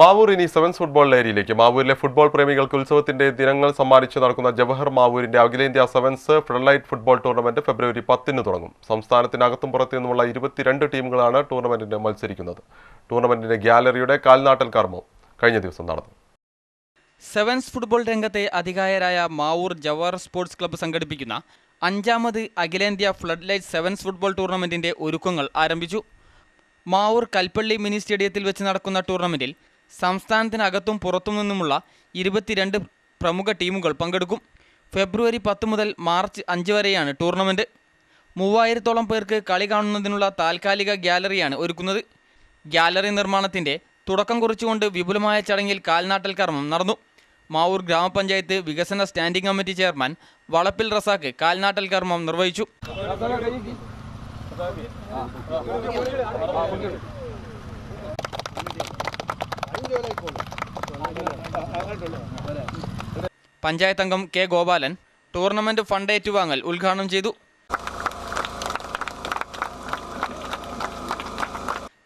മാവൂർ ഇനി sevens football ഏരിയയിലേക്ക്. മാവൂരിലെ football പ്രേമികൾക്ക് ഉത്സവത്തിന്റെ ദിനങ്ങൾ സമ്മാനിച്ച് നടക്കുന്ന ജവഹർ മാവൂരിന്റെ അഖിലേന്ത്യാ sevens floodlight football tournament February പത്തിന് തുടങ്ങും. സംസ്ഥാനത്തിനകത്തും പുറത്തു നിന്നുമുള്ള ഇരുപത്തിരണ്ട് ടീമുകളാണ് ടൂർണമെന്റിന് മത്സരിക്കുന്നത്. ടൂർണമെന്റിന്റെ ഗ്യാലറിയുടെ കാൽനാട്ടൽ കർമ്മം കഴിഞ്ഞ ദിവസം നടന്നു. സെവൻസ് ഫുട്ബോൾ രംഗത്തെ അധികായരായ മാവൂർ ജവഹർ സ്പോർട്സ് ക്ലബ്ബ് സംഘടിപ്പിക്കുന്ന അഞ്ചാമത് അഖിലേന്ത്യാ ഫ്ലഡ് ലൈറ്റ് സെവൻസ് ഫുട്ബോൾ ടൂർണമെന്റിന്റെ ഒരുക്കങ്ങൾ ആരംഭിച്ചു. മാവൂർ കൽപ്പള്ളി മിനി സ്റ്റേഡിയത്തിൽ വെച്ച് നടക്കുന്ന ടൂർണമെന്റിൽ സംസ്ഥാനത്തിനകത്തും പുറത്തും നിന്നുമുള്ള ഇരുപത്തിരണ്ട് പ്രമുഖ ടീമുകൾ പങ്കെടുക്കും ഫെബ്രുവരി പത്ത് മുതൽ മാർച്ച് അഞ്ച് വരെയാണ് ടൂർണമെന്റ് മൂവായിരത്തോളം പേർക്ക് കളി കാണുന്നതിനുള്ള താൽക്കാലിക ഗ്യാലറിയാണ് ഒരുക്കുന്നത് ഗ്യാലറി നിർമ്മാണത്തിന്റെ തുടക്കം കുറിച്ചുകൊണ്ട് വിപുലമായ ചടങ്ങിൽ കാൽനാട്ടൽ കർമ്മം നടന്നു മാവൂർ ഗ്രാമപഞ്ചായത്ത് വികസന സ്റ്റാൻഡിംഗ് കമ്മിറ്റി ചെയർമാൻ വളപ്പിൽ റസാക്ക് കാൽനാട്ടൽ കർമ്മം നിർവഹിച്ചു പഞ്ചായത്ത് അംഗം കെ ഗോപാലൻ ടൂർണമെന്റ് ഫണ്ട് ഏറ്റുവാങ്ങൽ ഉദ്ഘാടനം ചെയ്തു.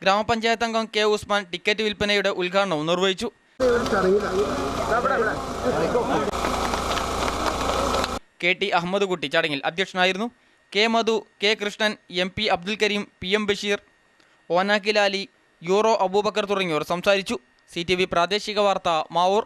ഗ്രാമപഞ്ചായത്ത് അംഗം കെ ഉസ്മാൻ ടിക്കറ്റ് വിൽപ്പനയുടെ ഉദ്ഘാടനവും നിർവഹിച്ചു. കെ ടി അഹമ്മദ് കുട്ടി ചടങ്ങിൽ അധ്യക്ഷനായിരുന്നു. K Madhu K Krishnan M P Abdul Kareem P M Basheer ഓനാക്കിലാലി യൂറോ അബൂബക്കർ തുടങ്ങിയവർ സംസാരിച്ചു. സി പ്രാദേശിക വാർത്ത മാവൂർ.